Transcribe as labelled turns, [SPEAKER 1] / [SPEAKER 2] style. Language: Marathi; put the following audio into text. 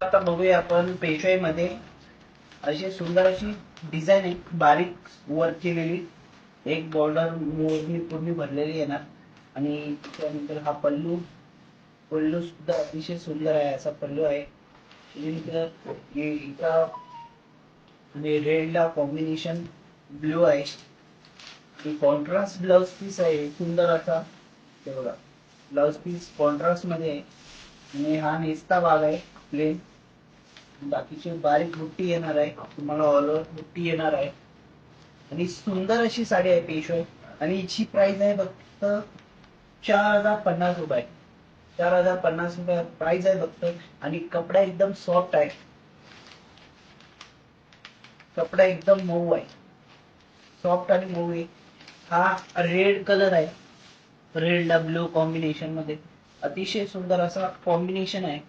[SPEAKER 1] आता बघूया आपण पेशवाईमध्ये अशी सुंदर अशी डिझाईन आहे. बारीक वर्क केलेली. एक बॉर्डर मोरणी पूर्ण भरलेली येणार आणि त्यानंतर हा पल्लू. पल्लू सुद्धा अतिशय सुंदर आहे. असा पल्लू आहे. त्याच्यानंतर एका आणि रेडला कॉम्बिनेशन ब्लू आहे. कॉन्ट्रास्ट ब्लाउज पीस आहे. सुंदर असा. ते बघा. ब्लाउज पीस कॉन्ट्रास्टमध्ये आहे. आणि हा नेसता भाग आहे. प्लेन बाकीची बारीक बुट्टी येणार आहे. तुम्हाला ऑल ओव्हर बुट्टी येणार आहे. आणि सुंदर अशी साडी आहे पेशवाई आणि हिची प्राइस आहे फक्त चार हजार पन्नास रुपये. चार हजार पन्नास रुपये प्राइस आहे फक्त. आणि कपडा एकदम सॉफ्ट आहे. कपडा एकदम मऊ आहे. सॉफ्ट आणि मऊ आहे. हा रेड कलर आहे. रेड ब्लू कॉम्बिनेशनमध्ये. अतिशय सुंदर असा कॉम्बिनेशन आहे.